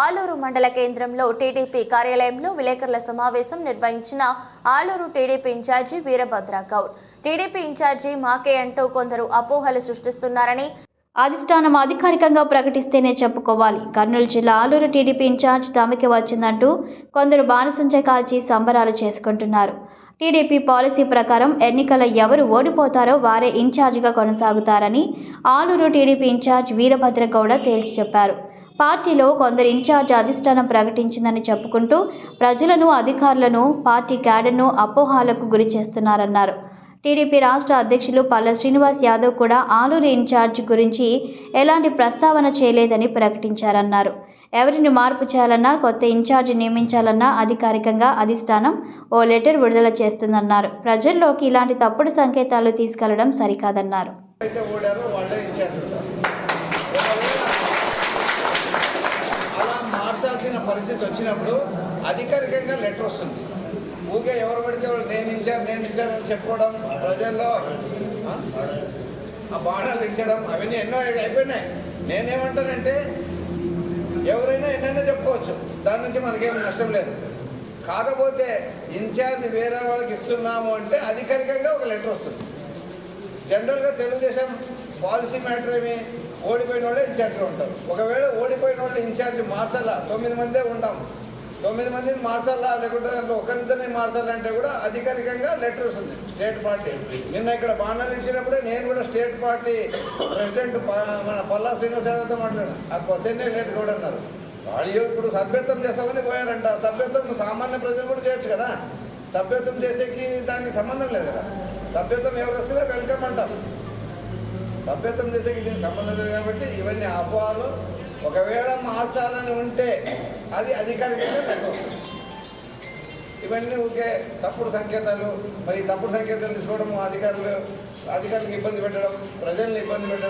ఆలూరు మండల కేంద్రంలో టీడీపీ కార్యాలయంలో విలేకరుల సమావేశం నిర్వహించిన Aluru TDP incharge Veerabhadra Goud. TDP incharge మాకే అంటూ కొందరు అపోహలు సృష్టిస్తున్నారని అధిష్టానం అధికారికంగా ప్రకటిస్తేనే చెప్పుకోవాలి. కర్నూలు జిల్లా ఆలూరు టీడీపీ ఇన్ఛార్జ్ తమకి వచ్చిందంటూ కొందరు బాణసంచ కాల్చి సంబరాలు చేసుకుంటున్నారు. టీడీపీ పాలసీ ప్రకారం ఎన్నికల ఎవరు ఓడిపోతారో వారే ఇన్ఛార్జిగా కొనసాగుతారని ఆలూరు టీడీపీ ఇన్ఛార్జ్ వీరభద్ర గౌడ తేల్చి చెప్పారు. పార్టీలో కొందరు ఇన్ఛార్జ్ అధిష్టానం ప్రకటించిందని చెప్పుకుంటూ ప్రజలను అధికారులను పార్టీ క్యాడర్ను అపోహాలకు గురి చేస్తున్నారన్నారు. టీడీపీ రాష్ట్ర అధ్యక్షులు పల్ల శ్రీనివాస్ యాదవ్ కూడా ఆలూరు ఇన్ఛార్జ్ గురించి ఎలాంటి ప్రస్తావన చేయలేదని ప్రకటించారన్నారు. ఎవరిని మార్పు చేయాలన్నా కొత్త ఇన్ఛార్జ్ నియమించాలన్నా అధికారికంగా అధిష్టానం ఓ లెటర్ విడుదల చేస్తుందన్నారు. ప్రజల్లోకి ఇలాంటి తప్పుడు సంకేతాలు తీసుకెళ్ళడం సరికాదన్నారు అయితే ఓడారో వాళ్ళే ఇన్ఛార్జ్ ఉంటారు ఒకవేళ అలా మార్చాల్సిన పరిస్థితి వచ్చినప్పుడు అధికారికంగా లెటర్ వస్తుంది. ఊకే ఎవరు పడితే వాళ్ళు నేను ఇచ్చాను నేను ఇచ్చాను అని చెప్పుకోవడం ప్రజల్లో ఆ? బాణాలు ఇచ్చడం అవన్నీ ఎన్నో అయిపోయినాయి. నేనేమంటానంటే ఎవరైనా ఎన్నైనా చెప్పుకోవచ్చు. దాని నుంచి మనకేం నష్టం లేదు. కాకపోతే ఇన్ఛార్జ్ వేరే వాళ్ళకి ఇస్తున్నాము అంటే అధికారికంగా ఒక లెటర్ వస్తుంది. జనరల్గా తెలుగుదేశం పాలసీ మ్యాటర్ ఏమి? ఓడిపోయిన వాళ్ళే ఇన్ఛార్జ్గా ఉంటారు. ఒకవేళ ఓడి వాళ్ళు ఇన్ఛార్జ్ మార్చాలా తొమ్మిది మందే ఉంటాం. తొమ్మిది మందిని మార్చాలా లేకుంటే దాంట్లో ఒకరిద్దరిని మార్చాలంటే కూడా అధికారికంగా లెటర్ వస్తుంది. State party. నిన్న ఇక్కడ బాణాలు ఇచ్చినప్పుడే నేను కూడా స్టేట్ పార్టీ ప్రెసిడెంట్ మన పల్లా శ్రీనివాస్ యాదవ్తో మాట్లాడాను. ఆ క్వశ్చన్నే లేదు కూడా అన్నారు వాళ్ళు ఇప్పుడు సభ్యత్వం చేస్తామని పోయారంట. సభ్యత్వం సామాన్య ప్రజలు కూడా చేయొచ్చు కదా. సభ్యత్వం చేసేకి దానికి సంబంధం లేదు కదా. సభ్యత్వం ఎవరు వస్తే వెల్కమ్ అంటారు. సభ్యత్వం చేసేకి దీనికి సంబంధం లేదు కాబట్టి ఇవన్నీ అపోహాలు. ఒకవేళ మార్చాలని ఉంటే అది అధికారికంగా లెక్క ఇవన్నీ ఊరికే తప్పుడు సంకేతాలు మరి తప్పుడు సంకేతాలు తీసుకోవడం అధికారులు అధికారులకు ఇబ్బంది పెట్టడం ప్రజల్ని ఇబ్బంది పెట్టడం